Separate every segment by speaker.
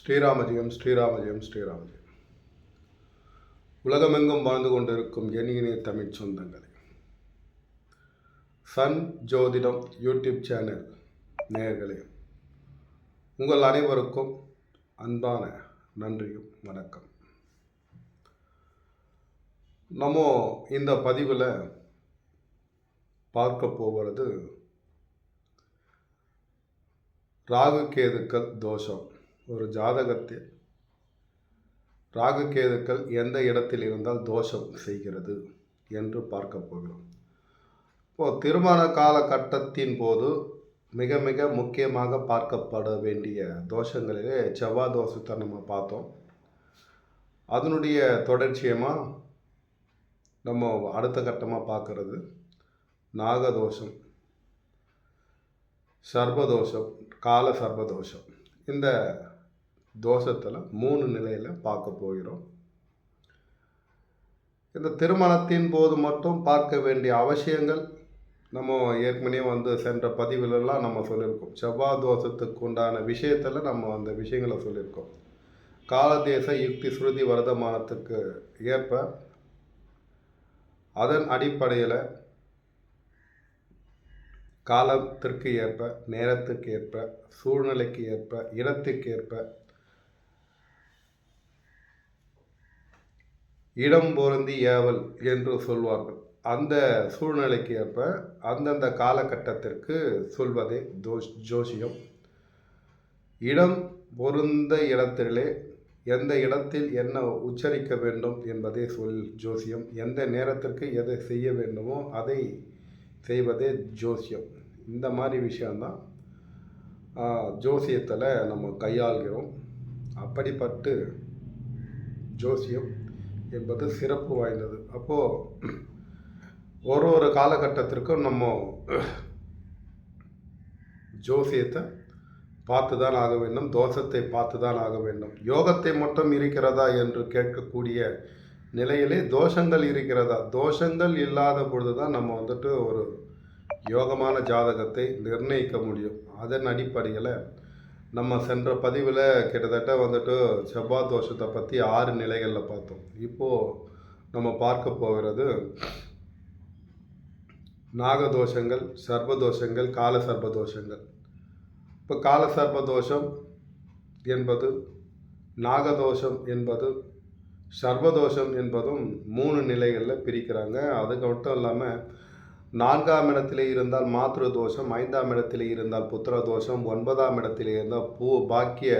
Speaker 1: ஸ்ரீராமஜெயம் ஸ்ரீராமஜெயம் ஸ்ரீராமஜெயம். உலகமெங்கும் வாழ்ந்து கொண்டிருக்கும் என் தமிழ் சொந்தங்களே. சன் ஜோதிடம் யூடியூப் சேனல் நேர்களே உங்கள் அனைவருக்கும் அன்பான நன்றியும் வணக்கம். நம்ம இந்த பதிவில் பார்க்க போகிறது ராகு கேதுக்கள் தோஷம். ஒரு ஜாதகத்தில் ராகுகேதுக்கள் எந்த இடத்தில் இருந்தால் தோஷம் செய்கிறது என்று பார்க்க போகிறோம். இப்போது திருமண காலகட்டத்தின் போது மிக மிக முக்கியமாக பார்க்கப்பட வேண்டிய தோஷங்களிலே செவ்வாய் தோஷத்தை நம்ம பார்த்தோம். அதனுடைய தொடர்ச்சியமாக நம்ம அடுத்த கட்டமாக பார்க்குறது நாகதோஷம் சர்பதோஷம் கால சர்பதோஷம் இந்த தோஷத்தில் மூணு நிலையில் பார்க்க போகிறோம். இந்த திருமணத்தின் போது மட்டும் பார்க்க வேண்டிய அவசியங்கள் நம்ம ஏற்கனவே வந்து சென்ற பதிவிலெல்லாம் நம்ம சொல்லியிருக்கோம். செவ்வாய் தோஷத்துக்கு உண்டான விஷயத்தில் நம்ம அந்த விஷயங்களை சொல்லியிருக்கோம். காலதேச யுக்தி ஸ்ருதி வர்த்தமானத்துக்கு ஏற்ப அதன் அடிப்படையில் காலத்திற்கு ஏற்ப நேரத்துக்கு ஏற்ப சூழ்நிலைக்கு ஏற்ப இடத்துக்கு ஏற்ப இடம் பொருந்தி ஏவல் என்று சொல்வார்கள். அந்த சூழ்நிலைக்கு ஏற்ப அந்தந்த காலகட்டத்திற்கு சொல்வதே தோஷ் ஜோசியம். இடம் பொருந்த இடத்திலே எந்த இடத்தில் என்ன உச்சரிக்க வேண்டும் என்பதே சொல் ஜோசியம். எந்த நேரத்திற்கு எதை செய்ய வேண்டுமோ அதை செய்வதே ஜோசியம். இந்த மாதிரி விஷயந்தான் ஜோசியத்தில் நம்ம கையாள்கிறோம். அப்படிப்பட்டு ஜோசியம் என்பது சிறப்பு வாய்ந்தது. அப்போது ஒரு ஒரு காலகட்டத்திற்கும் நம்ம ஜோசியத்தை பார்த்து தான் ஆக வேண்டும் தோஷத்தை பார்த்து தான் ஆக வேண்டும். யோகத்தை மட்டும் இருக்கிறதா என்று கேட்கக்கூடிய நிலையிலே தோஷங்கள் இருக்கிறதா? தோஷங்கள் இல்லாத பொழுது தான் நம்ம வந்துட்டு ஒரு யோகமான ஜாதகத்தை நிர்ணயிக்க முடியும். அதன் அடிப்படையில் நம்ம சென்ற பதிவில் கிட்டத்தட்ட வந்துட்டு செவ்வாய் தோஷத்தை பற்றி ஆறு நிலைகளில் பார்த்தோம். இப்போது நம்ம பார்க்க போகிறது நாகதோஷங்கள் சர்பதோஷங்கள் கால சர்பதோஷங்கள் இப்போ கால சர்பதோஷம் என்பது நாகதோஷம் என்பது சர்வதோஷம் என்பதும் மூணு நிலைகளில் பிரிக்கிறாங்க. அதுக்கு மட்டும் இல்லாமல் நான்காம் இடத்திலே இருந்தால் மாத்ரு தோஷம் ஐந்தாம் இடத்திலே இருந்தால் புத்திர தோஷம் ஒன்பதாம் இடத்திலே இருந்தால் பூ பாக்கிய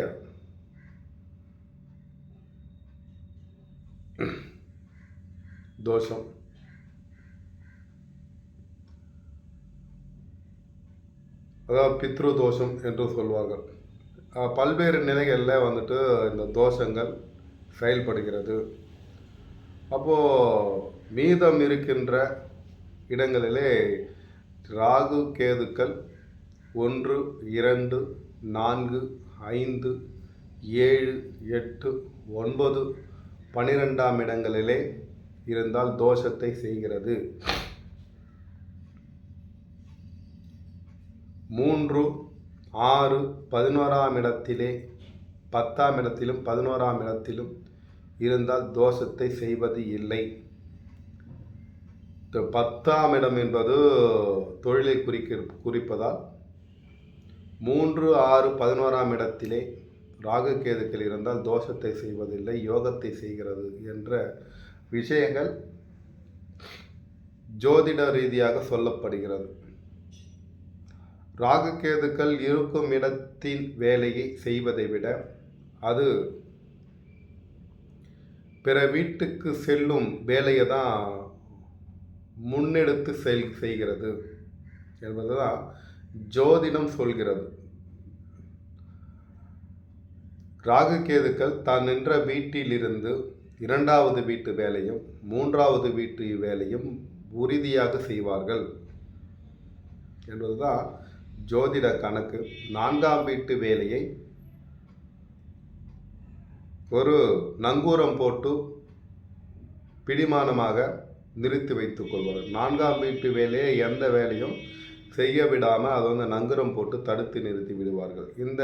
Speaker 1: தோஷம். அதாவது பித்ரு தோஷம் என்று சொல்வார்கள். பல்வேறு நிலைகளில் வந்துட்டு இந்த தோஷங்கள் செயல்படுகிறது. அப்போது மீதம் இருக்கின்ற இடங்களிலே ராகு கேதுக்கள் ஒன்று இரண்டு நான்கு ஐந்து ஏழு எட்டு ஒன்பது பனிரெண்டாம் இடங்களிலே இருந்தால் தோஷத்தை செய்கிறது. மூன்று ஆறு பதினோராம் இடத்திலே பத்தாம் இடத்திலும் பதினோராம் இடத்திலும் இருந்தால் தோஷத்தை செய்வது இல்லை. பத்தாம் இடம் என்பது தொழிலை குறிக்க குறிப்பதால் மூன்று ஆறு பதினோராம் இடத்திலே ராகுகேதுக்கள் இருந்தால் தோஷத்தை செய்வதில்லை யோகத்தை செய்கிறது என்ற விஷயங்கள் ஜோதிட ரீதியாக சொல்லப்படுகிறது. ராகுகேதுக்கள் இருக்கும் இடத்தின் வேலையை செய்வதை விட அது பிற வீட்டுக்கு செல்லும் வேலையை தான் முன்னெடுத்து செல் செய்கிறது என்பது தான் ஜோதிடம் சொல்கிறது. ராகு கேதுக்கள் தான் நின்ற வீட்டிலிருந்து இரண்டாவது வீட்டு வேலையும் மூன்றாவது வீட்டு வேலையும் உறுதியாக செய்வார்கள் என்பதுதான் ஜோதிட கணக்கு. நான்காம் வீட்டு வேலையை ஒரு நங்கூரம் போட்டு பிடிமானமாக நிறுத்தி வைத்துக் கொள்வார் நான்காம் வீட்டு வேலையை எந்த வேலையும் செய்ய விடாமல் அதை வந்து நங்கரம் போட்டு தடுத்து நிறுத்தி விடுவார்கள். இந்த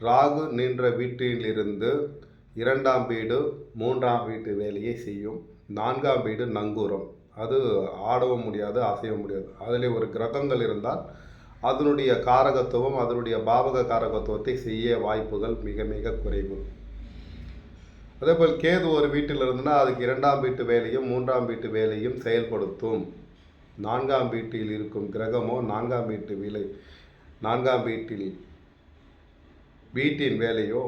Speaker 1: ராகு நின்ற வீட்டிலிருந்து இரண்டாம் வீடு மூன்றாம் வீட்டு வேலையை செய்யும். நான்காம் வீடு நங்கூரம். அது ஆடவும் முடியாது அசையவும் முடியாது. அதில் ஒரு கிரகங்கள் இருந்தால் அதனுடைய காரகத்துவம் அதனுடைய பாவக காரகத்துவத்தை செய்ய வாய்ப்புகள் மிக மிக குறைவு. அதேபோல் கேது ஒரு வீட்டில் இருந்துன்னா அதுக்கு இரண்டாம் வீட்டு வேலையும் மூன்றாம் வீட்டு வேலையும் செயல்படுத்தும். நான்காம் வீட்டில் இருக்கும் கிரகமோ நான்காம் வீட்டு விலை நான்காம் வீட்டில் வீட்டின் வேலையோ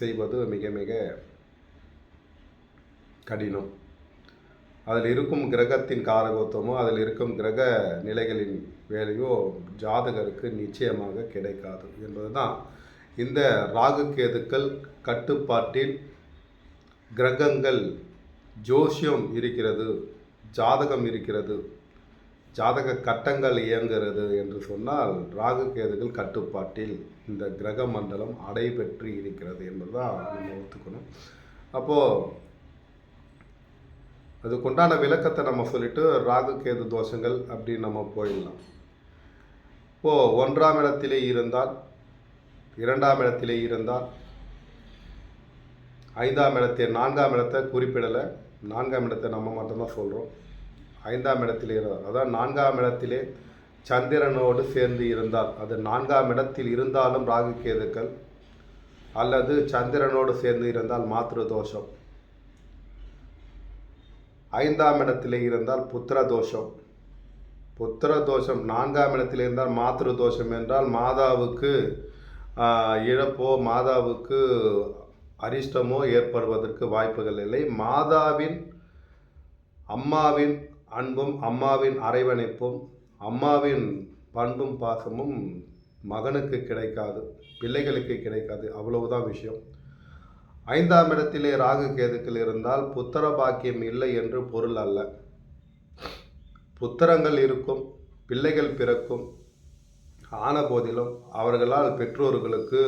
Speaker 1: செய்வது மிக மிக கடினம். அதில் இருக்கும் கிரகத்தின் காரகத்துவமோ அதில் இருக்கும் கிரக நிலைகளின் வேலையோ ஜாதகருக்கு நிச்சயமாக கிடைக்காது. என்பதுதான் இந்த ராகு கேதுக்கள் கட்டுப்பாட்டில் கிரகங்கள் ஜோசியம் இருக்கிறது ஜாதகம் இருக்கிறது ஜாதக கட்டங்கள் இயங்குகிறது என்று சொன்னால் ராகு கேதுகள் கட்டுப்பாட்டில் இந்த கிரக மண்டலம் அடைபெற்று இருக்கிறது என்பதுதான் நம்ம ஒத்துக்கணும். அப்போது அதுக்குண்டான விளக்கத்தை நம்ம சொல்லிட்டு ராகு கேது தோஷங்கள் அப்படின்னு நம்ம போயிடலாம். இப்போது ஒன்றாம் இடத்திலே இருந்தால் இரண்டாம் இடத்திலே இருந்தால் ஐந்தாம் இடத்தை நான்காம் இடத்தை குறிப்பிடலை. நான்காம் இடத்தை நம்ம மட்டும்தான் சொல்கிறோம் ஐந்தாம் இடத்தில் இருந்தால் அதான் நான்காம் இடத்திலே சந்திரனோடு சேர்ந்து இருந்தால் அது நான்காம் இடத்தில் இருந்தாலும் ராகு கேதுக்கள் அல்லது சந்திரனோடு சேர்ந்து இருந்தால் மாத்திரு தோஷம். ஐந்தாம் இடத்திலே இருந்தால் புத்திர தோஷம். புத்திர தோஷம் நான்காம் இடத்தில் இருந்தால் மாத்திரு தோஷம் என்றால் மாதாவுக்கு இழப்போ மாதாவுக்கு அரிஷ்டமோ ஏற்படுவதற்கு வாய்ப்புகள் இல்லை. மாதாவின் அம்மாவின் அன்பும் அம்மாவின் அரவணைப்பும் அம்மாவின் பண்பும் பாசமும் மகனுக்கு கிடைக்காது பிள்ளைகளுக்கு கிடைக்காது. அவ்வளவுதான் விஷயம். ஐந்தாம் இடத்திலே ராகு கேதுக்கள் இருந்தால் புத்திர பாக்கியம் இல்லை என்று பொருள் அல்ல. புத்திரங்கள் இருக்கும் பிள்ளைகள் பிறக்கும். ஆன போதிலும் அவர்களால் பெற்றோர்களுக்கு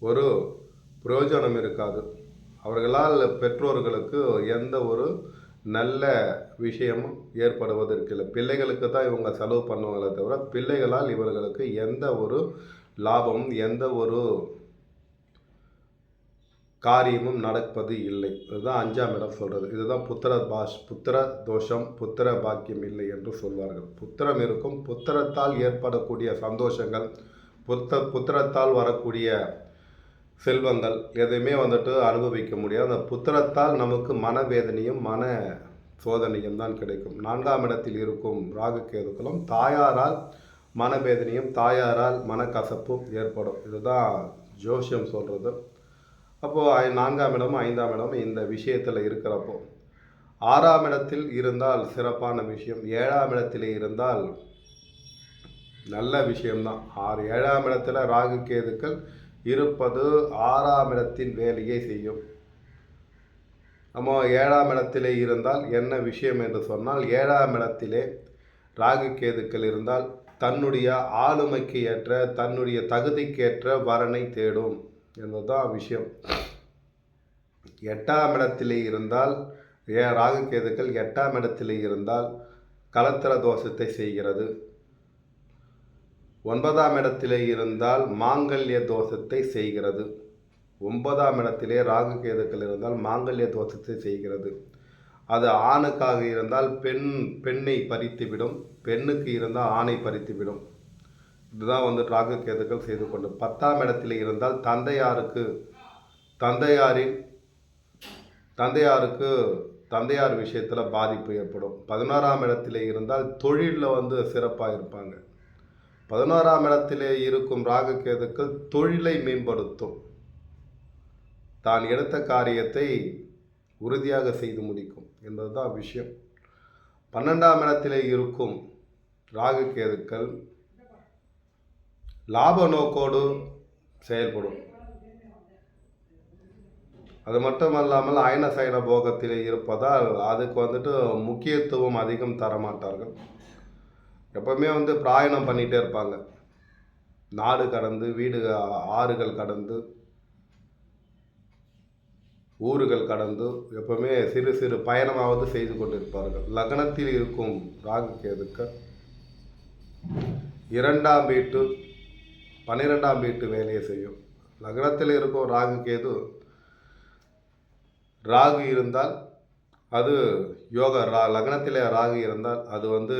Speaker 1: ஒரு பிரயோஜனம் இருக்காது. அவர்களால் பெற்றோர்களுக்கு எந்த ஒரு நல்ல விஷயமும் ஏற்படுவதற்கில்லை பிள்ளைகளுக்கு தான் இவங்க செலவு பண்ணுவாங்களே தவிர பிள்ளைகளால் இவர்களுக்கு எந்த ஒரு லாபமும் எந்த ஒரு காரியமும் நடப்பது இல்லை. இதுதான் அஞ்சாம் இடம் சொல்கிறது இதுதான் புத்திர பாஷ் புத்திர தோஷம் புத்திர பாக்கியம் இல்லை என்று சொல்வார்கள். புத்திரம் இருக்கும். புத்திரத்தால் ஏற்படக்கூடிய சந்தோஷங்கள் புத்த புத்திரத்தால் வரக்கூடிய செல்வங்கள் எதையுமே வந்துட்டு அனுபவிக்க முடியாது. அந்த புத்திரத்தால் நமக்கு மனவேதனையும் மன சோதனையும் தான் கிடைக்கும். நான்காம் இடத்தில் இருக்கும் ராகு கேதுக்களும் தாயாரால் மனவேதனையும் தாயாரால் மனக்கசப்பும் ஏற்படும். இதுதான் ஜோஷியம் சொல்கிறது அப்போது நான்காம் இடமும் ஐந்தாம் இடமும் இந்த விஷயத்தில் இருக்கிறப்போ ஆறாம் இடத்தில் இருந்தால் சிறப்பான விஷயம் ஏழாம் இடத்திலே இருந்தால் நல்ல விஷயம்தான். ஆறு ஏழாம் இடத்துல ராகு கேதுக்கள் இருப்பது ஆறாம் இடத்தின் வேலையை செய்யும். நம்ம ஏழாம் இடத்திலே இருந்தால் என்ன விஷயம் என்று சொன்னால் ஏழாம் இடத்திலே ராகு கேதுக்கள் இருந்தால் தன்னுடைய ஆளுமைக்கு ஏற்ற தன்னுடைய தகுதிக்கேற்ற வரனை தேடும் என்பதுதான் விஷயம். எட்டாம் இடத்திலே இருந்தால் ஏ ராகு கேதுக்கள் எட்டாம் இடத்திலே இருந்தால் கலத்திர தோஷத்தை செய்கிறது. ஒன்பதாம் இடத்திலே இருந்தால் மாங்கல்ய தோஷத்தை செய்கிறது. ஒன்பதாம் இடத்திலே ராகு கேதுக்கள் இருந்தால் மாங்கல்ய தோஷத்தை செய்கிறது. அது ஆணுக்காக இருந்தால் பெண் பெண்ணை பறித்துவிடும். பெண்ணுக்கு இருந்தால் ஆணை பறித்துவிடும். இதுதான் வந்து ராகு கேதுக்கள் செய்து கொண்டு. பத்தாம் இடத்தில் இருந்தால் தந்தையாருக்கு தந்தையாரின் தந்தையாருக்கு தந்தையார் விஷயத்தில் பாதிப்பு ஏற்படும். பதினோராம் இடத்தில் இருந்தால் தொழிலில் வந்து சிறப்பாக இருப்பாங்க. பதினோராம் இடத்திலே இருக்கும் ராகு கேதுக்கள் தொழிலை மேம்படுத்தும். தான் எடுத்த காரியத்தை உறுதியாக செய்து முடிக்கும் என்பதுதான் விஷயம். பன்னெண்டாம் இடத்திலே இருக்கும் ராகு கேதுக்கள் லாப நோக்கோடு செயல்படும். அது மட்டுமல்லாமல் அயன சயன போகத்திலே இருப்பதால் அதுக்கு வந்துட்டு முக்கியத்துவம் அதிகம் தரமாட்டார்கள். எப்பவுமே வந்து பிராயணம் பண்ணிகிட்டே இருப்பாங்க. நாடு கடந்து வீடு ஆறுகள் கடந்து ஊர்கள் கடந்து எப்பவுமே சிறு சிறு பயணமாவது செய்து கொண்டிருப்பார்கள். லக்னத்தில் இருக்கும் ராகு கேதுக்கள் இரண்டாம் வீட்டு பன்னிரெண்டாம் வீட்டு வேலையை செய்யும். லக்னத்தில் இருக்கும் ராகு கேது ராகு இருந்தால் அது யோக ரா லக்னத்தில் ராகு இருந்தால் அது வந்து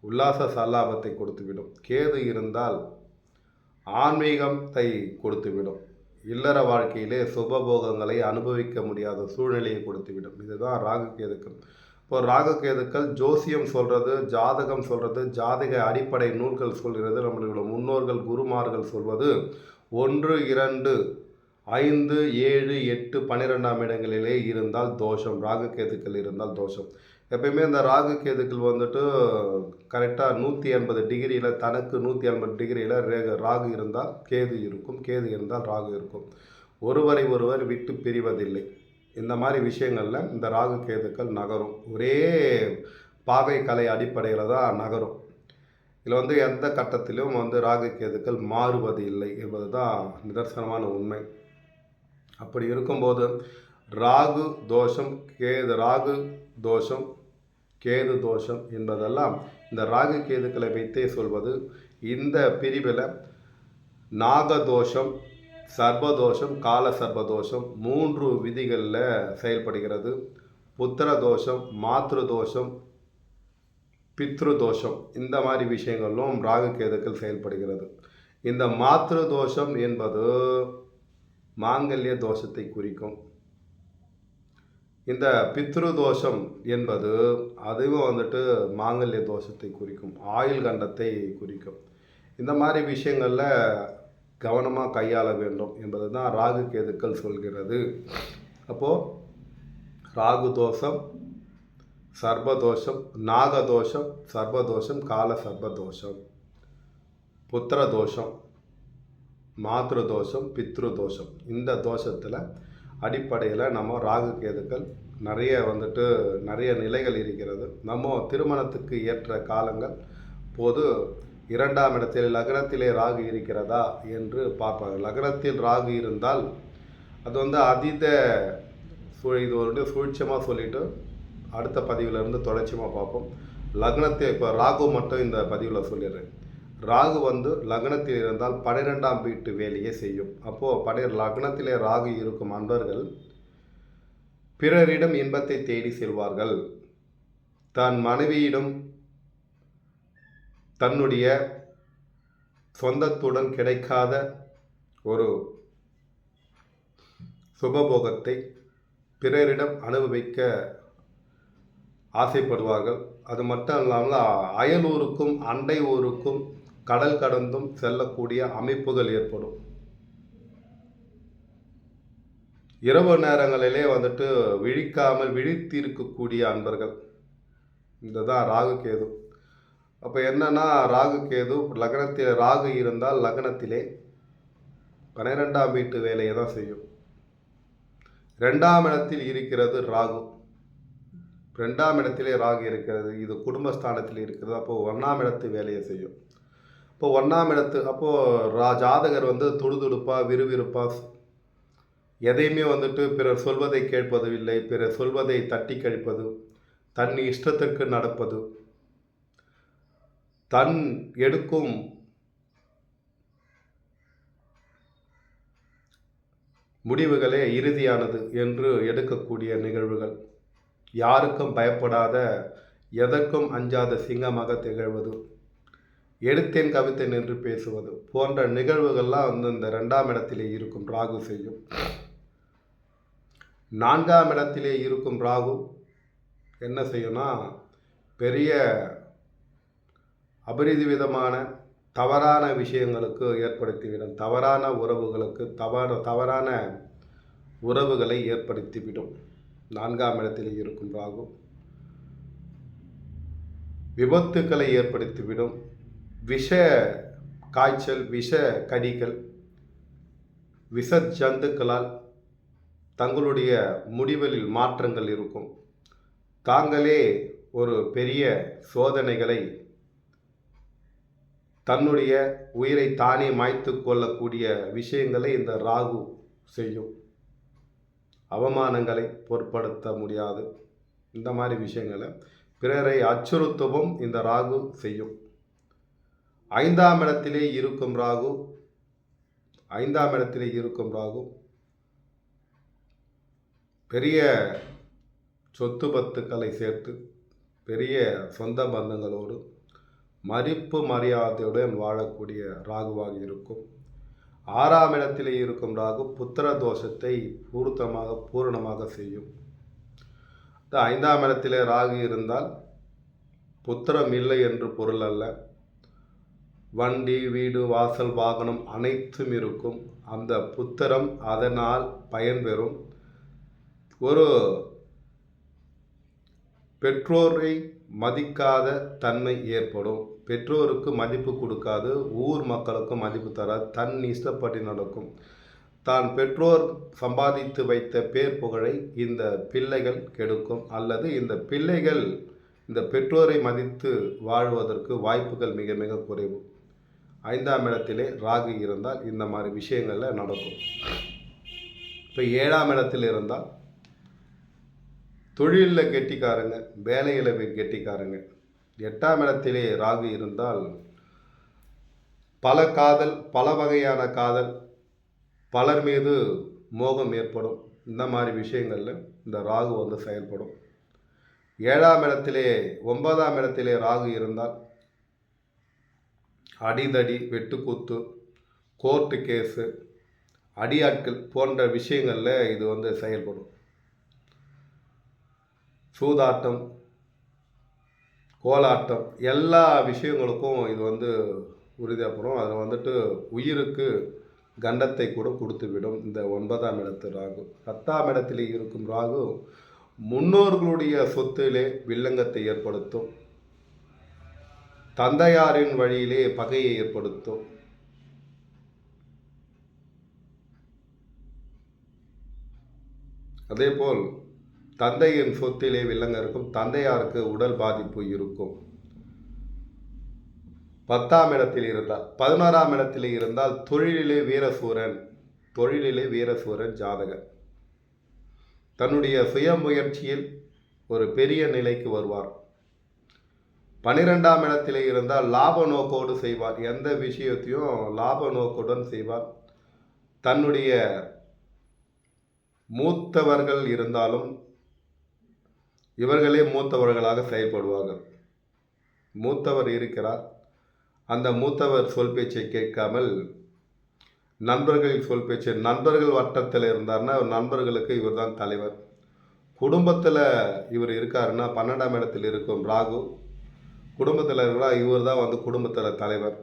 Speaker 1: உல்லாச சல்லாபத்தை கொடுத்துவிடும். கேது இருந்தால் ஆன்மீகத்தை கொடுத்துவிடும். இல்லற வாழ்க்கையிலே சுபபோகங்களை அனுபவிக்க முடியாத சூழ்நிலையை கொடுத்துவிடும். இதுதான் ராகு கேதுக்கள் இப்போ ராகு கேதுக்கள் ஜோசியம் சொல்கிறது ஜாதகம் சொல்கிறது ஜாதக அடிப்படை நூல்கள் சொல்கிறது நம்மளுடைய முன்னோர்கள் குருமார்கள் சொல்வது ஒன்று இரண்டு ஐந்து ஏழு எட்டு பன்னிரெண்டாம் இடங்களிலே இருந்தால் தோஷம். ராகு கேதுக்கள் இருந்தால் தோஷம். எப்பயுமே இந்த ராகு கேதுக்கள் வந்துட்டு கரெக்டாக நூற்றி எண்பது டிகிரியில் தனக்கு நூற்றி எண்பது டிகிரியில் ரேக ராகு இருந்தால் கேது இருக்கும் கேது இருந்தால் ராகு இருக்கும். ஒருவரை ஒருவர் விட்டு பிரிவதில்லை. இந்த மாதிரி விஷயங்களில் இந்த ராகு கேதுக்கள் நகரும். ஒரே பாகை கலை அடிப்படையில் தான் நகரும். இதில் வந்து எந்த கட்டத்திலும் வந்து ராகு கேதுக்கள் மாறுவது இல்லை என்பது தான் நிதர்சனமான உண்மை. அப்படி இருக்கும்போது ராகு தோஷம் கேது ராகு தோஷம் கேது தோஷம் என்பதெல்லாம் இந்த ராகு கேதுக்களை வைத்தே சொல்வது. இந்த பிரிவில் நாகதோஷம் சர்வதோஷம் கால சர்வதோஷம் மூன்று விதிகளில் செயல்படுகிறது. புத்திர தோஷம் மாத்ரு தோஷம் பித்ரு தோஷம் இந்த மாதிரி விஷயங்களும் ராகு கேதுக்கள் செயல்படுகிறது. இந்த மாத்ரு தோஷம் என்பது மாங்கல்ய தோஷத்தை குறிக்கும். இந்த பித்ரு தோஷம் என்பது அதுவும் வந்துட்டு மாங்கல்ய தோஷத்தை குறிக்கும் ஆயுள் கண்டத்தை குறிக்கும். இந்த மாதிரி விஷயங்களில் கவனமாக கையாள வேண்டும் என்பது தான் ராகு கேதுக்கள் சொல்கிறது. அப்போது ராகு தோஷம் சர்பதோஷம் நாகதோஷம் சர்பதோஷம் கால சர்பதோஷம் புத்திர தோஷம் மாத்ரு தோஷம் பித்ரு தோஷம். இந்த தோஷத்தில் அடிப்படையில் நம்ம ராகு கேதுக்கள் நிறைய வந்துட்டு நிறைய நிலைகள் இருக்கிறது. நம்ம திருமணத்துக்கு ஏற்ற காலங்கள் போது இரண்டாம் இடத்தில் லக்னத்திலே ராகு இருக்கிறதா என்று பார்ப்பாங்க. லக்னத்தில் ராகு இருந்தால் அது வந்து அதீத சூ இது ஒரு சூழ்ச்சியமாக சொல்லிவிட்டு அடுத்த பதிவிலிருந்து தொடர்ச்சியமாக பார்ப்போம். லக்னத்தை இப்போ ராகு மட்டும் இந்த பதிவில் சொல்லிடுறேன். ராகு வந்து லக்னத்தில் இருந்தால் பனிரெண்டாம் வீட்டு வேலையை செய்யும். அப்போது பனி லக்னத்திலே ராகு இருக்கும் அன்பர்கள் பிறரிடம் இன்பத்தை தேடி செல்வார்கள். தன் மனைவியிடம் தன்னுடைய சொந்தத்துடன் கிடைக்காத ஒரு சுபபோகத்தை பிறரிடம் அனுபவிக்க ஆசைப்படுவார்கள். அது மட்டும் இல்லாமல் அயலூருக்கும் அண்டை ஊருக்கும் கடல் கடந்தும் செல்லக்கூடிய அமைப்புகள் ஏற்படும். இரவு நேரங்களிலே வந்துட்டு விழிக்காமல் விழித்திருக்கக்கூடிய அன்பர்கள். இதுதான் ராகு கேது. அப்போ என்னன்னா ராகு கேது லக்னத்தில் ராகு இருந்தால் லக்னத்திலே பன்னிரெண்டாம் வீட்டு வேலையை தான் செய்யும். ரெண்டாம் இடத்தில் இருக்கிறது ராகு. ரெண்டாம் இடத்திலே ராகு இருக்கிறது இது குடும்பஸ்தானத்தில் இருக்கிறது அப்போது ஒன்றாம் இடத்து வேலையை செய்யும். இப்போ ஒன்றாம் இடத்து அப்போது ரா ஜாதகர் வந்து துடுதுடுப்பாக விறுவிறுப்பாக எதையுமே வந்துட்டு பிறர் சொல்வதை கேட்பது இல்லை பிறர் சொல்வதை தட்டி கழிப்பது தன் இஷ்டத்திற்கு நடப்பது. தன் எடுக்கும் முடிவுகளே இறுதியானது என்று எடுக்கக்கூடிய நிகழ்வுகள். யாருக்கும் பயப்படாத எதற்கும் அஞ்சாத சிங்கமாக திகழ்வது. எடுத்தேன் கவித்தேன் என்று பேசுவது போன்ற நிகழ்வுகள்லாம் வந்து இந்த ரெண்டாம் இடத்திலே இருக்கும் ராகு செய்யும். நான்காம் இடத்திலே இருக்கும் ராகு என்ன செய்யும்னா பெரிய அபரிதி விதமான தவறான விஷயங்களுக்கு ஏற்படுத்திவிடும். தவறான உறவுகளுக்கு தவறு தவறான உறவுகளை ஏற்படுத்திவிடும். நான்காம் இடத்தில் இருக்கும் ராகு. விபத்துக்களை ஏற்படுத்திவிடும். விஷ காய்ச்சல் விஷ கடிகள் விஷ ஜந்துக்களால் தங்களுடைய முடிவுகளில் மாற்றங்கள் இருக்கும். தாங்களே ஒரு பெரிய சோதனைகளை தன்னுடைய உயிரை தானே மாய்த்து கொள்ளக்கூடிய விஷயங்களை இந்த ராகு செய்யும். அவமானங்களை பொருட்படுத்த முடியாது. இந்த மாதிரி விஷயங்களை பிறரை அச்சுறுத்தவும் இந்த ராகு செய்யும். ஐந்தாம் இடத்திலே இருக்கும் ராகு ஐந்தாம் இடத்திலே இருக்கும் ராகு. பெரிய சொத்து பத்துக்களை சேர்த்து பெரிய சொந்த பந்தங்களோடு மதிப்பு மரியாதையுடன் வாழக்கூடிய ராகுவாக இருக்கும். ஆறாம் இடத்திலே இருக்கும் ராகு புத்திர தோஷத்தை பூர்த்தமாக பூரணமாக செய்யும். இந்த ஐந்தாம் இடத்திலே ராகு இருந்தால் புத்திரம் இல்லை என்று பொருள் அல்ல. வண்டி வீடு வாசல் வாகனம் அனைத்தும் இருக்கும். அந்த புத்திரம் அதனால் பயன்பெறும் ஒரு பெற்றோரை மதிக்காத தன்மை ஏற்படும். பெற்றோருக்கு மதிப்பு கொடுக்காது ஊர் மக்களுக்கு மதிப்பு தராது தன் இஷ்டப்பட்டு நடக்கும். தான் பெற்றோர் சம்பாதித்து வைத்த பேர் புகழை இந்த பிள்ளைகள் கெடுக்கும். அல்லது இந்த பிள்ளைகள் இந்த பெற்றோரை மதித்து வாழ்வதற்கு வாய்ப்புகள் மிக மிக குறைவு. ஐந்தாம் இடத்திலே ராகு இருந்தால் இந்த மாதிரி விஷயங்களில் நடக்கும். இப்போ ஏழாம் இடத்தில் இருந்தால் தொழிலில் கெட்டிக்காரங்க வேலையில் கெட்டிக்காரங்க. எட்டாம் இடத்திலே ராகு இருந்தால் பல காதல் பல வகையான காதல் பலர் மீது மோகம் ஏற்படும். இந்த மாதிரி விஷயங்களில் இந்த ராகு வந்து செயல்படும். ஏழாம் இடத்திலே ஒன்பதாம் இடத்திலே ராகு இருந்தால் அடிதடி வெட்டுக்கூத்து கோர்ட்டு கேஸு அடியாட்கள் போன்ற விஷயங்களில் இது வந்து செயல்படும். சூதாட்டம் கோலாட்டம் எல்லா விஷயங்களுக்கும் இது வந்து உறுதியாகப்படும் அதில் வந்துட்டு உயிருக்கு கண்டத்தை கூட கொடுத்துவிடும் இந்த ஒன்பதாம் இடத்து ராகு. பத்தாம் இடத்திலே இருக்கும் ராகு முன்னோர்களுடைய சொத்திலே வில்லங்கத்தை ஏற்படுத்தும். தந்தையாரின் வழியிலே பகையை ஏற்படுத்தும். அதேபோல் தந்தையின் சொத்திலே வில்லங்க இருக்கும் தந்தையாருக்கு உடல் பாதிப்பு இருக்கும். பத்தாம் இடத்தில் இருந்தால் பதினோராம் இடத்தில் இருந்தால் தொழிலிலே வீரசூரன் தொழிலிலே வீரசூரன் ஜாதகர் தன்னுடைய சுய முயற்சியில் ஒரு பெரிய நிலைக்கு வருவார். பனிரெண்டாம் இடத்திலே இருந்தால் லாப நோக்கோடு செய்வார். எந்த விஷயத்தையும் லாப நோக்குடன் செய்வார். தன்னுடைய மூத்தவர்கள் இருந்தாலும் இவர்களே மூத்தவர்களாக செயல்படுவார்கள். மூத்தவர் இருக்கிறார். அந்த மூத்தவர் சொல் பேச்சை கேட்காமல் நண்பர்களின் சொல் பேச்சு நண்பர்கள் வட்டத்தில் இருந்தார்னா நண்பர்களுக்கு இவர் தான் தலைவர். குடும்பத்தில் இவர் இருக்காருன்னா பன்னெண்டாம் இடத்தில் இருக்கும் ராகு. குடும்பத்தில் இருக்கிறா இவர் தான் வந்து குடும்பத்தில் தலைவர்.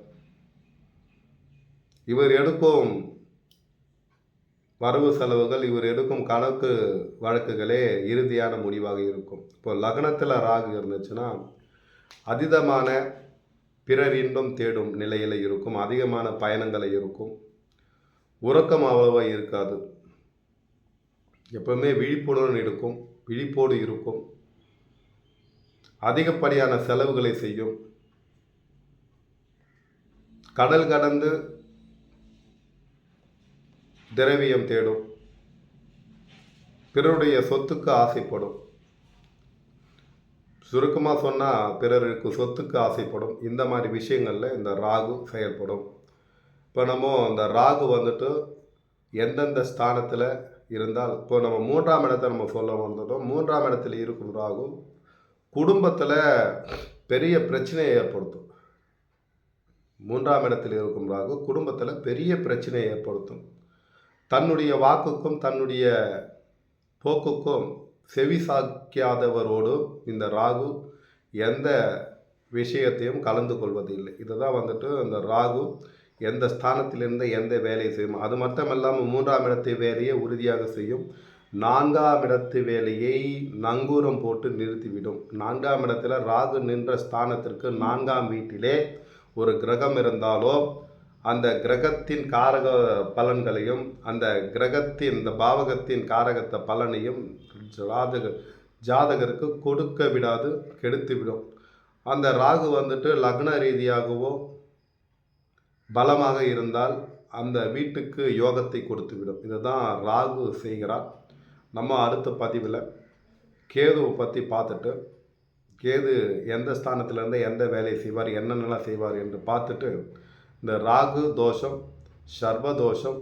Speaker 1: இவர் எடுக்கும் வரவு செலவுகள் இவர் எடுக்கும் கணக்கு வழக்குகளே இறுதியான முடிவாக இருக்கும். இப்போ லக்னத்தில் ராகு இருந்துச்சுன்னா அதீதமான பிறர் இன்பம் தேடும் நிலையில் இருக்கும் அதிகமான பயணங்களை இருக்கும். உறக்கம் அவ்வளவா இருக்காது. எப்பவுமே விழிப்புணர்வு இருக்கும் விழிப்போடு இருக்கும். அதிகப்படியான செலவுகளை செய்யும். கடல் கடந்து திரவியம் தேடும். பிறருடைய சொத்துக்கு ஆசைப்படும். சுருக்கமாக சொன்னால் பிறருக்கு சொத்துக்கு ஆசைப்படும். இந்த மாதிரி விஷயங்களில் இந்த ராகு செயல்படும். இப்போ நம்ம அந்த ராகு வந்துட்டு எந்தெந்த ஸ்தானத்தில் இருந்தால் இப்போ நம்ம மூன்றாம் இடத்தை நம்ம சொல்ல வந்துட்டோம் மூன்றாம் இடத்துல இருக்கும் ராகு குடும்பத்தில் பெரிய பிரச்சனையை ஏற்படுத்தும். மூன்றாம் இடத்தில் இருக்கும் ராகு குடும்பத்தில் பெரிய பிரச்சனையை ஏற்படுத்தும். தன்னுடைய வாக்குக்கும் தன்னுடைய போக்குக்கும் செவி சாக்கியாதவரோடு இந்த ராகு எந்த விஷயத்தையும் கலந்து கொள்வதில்லை. இதுதான் வந்துட்டு இந்த ராகு எந்த ஸ்தானத்திலிருந்து எந்த வேலையை செய்யும். அது மட்டும் இல்லாமல் மூன்றாம் இடத்தை வேலையை உறுதியாக செய்யும். நான்காம் இடத்து வேலையை நங்கூரம் போட்டு நிறுத்திவிடும். நான்காம் இடத்துல ராகு நின்ற ஸ்தானத்திற்கு நான்காம் வீட்டிலே ஒரு கிரகம் இருந்தாலோ அந்த கிரகத்தின் காரக பலன்களையும் அந்த கிரகத்தின் இந்த பாவகத்தின் காரகத்த பலனையும் ஜாதக ஜாதகருக்கு கொடுக்க விடாது கெடுத்துவிடும். அந்த ராகு வந்துட்டு லக்ன ரீதியாகவோ பலமாக இருந்தால் அந்த வீட்டுக்கு யோகத்தை கொடுத்துவிடும். இதை தான் ராகு செய்கிறார். நம்ம அடுத்த பதிவில் கேதுவை பற்றி பார்த்துட்டு கேது எந்த ஸ்தானத்திலேருந்து எந்த வேலையை செய்வார் என்னென்னலாம் செய்வார் என்று பார்த்துட்டு இந்த ராகு தோஷம் சர்வதோஷம்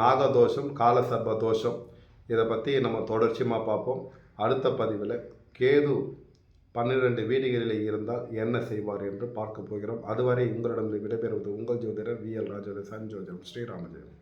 Speaker 1: நாகதோஷம் கால சர்வதோஷம் இதை பற்றி நம்ம தொடர்ச்சியமாக பார்ப்போம். அடுத்த பதிவில் கேது பன்னிரெண்டு வீடுகளில் இருந்தால் என்ன செய்வார் என்று பார்க்க போகிறோம். அதுவரை உங்களிடம் விடைபெறுவது உங்கள் ஜோதிடர் வி எல் ராஜோட சன் ஜோதிடம் ஸ்ரீராமஜெயம்.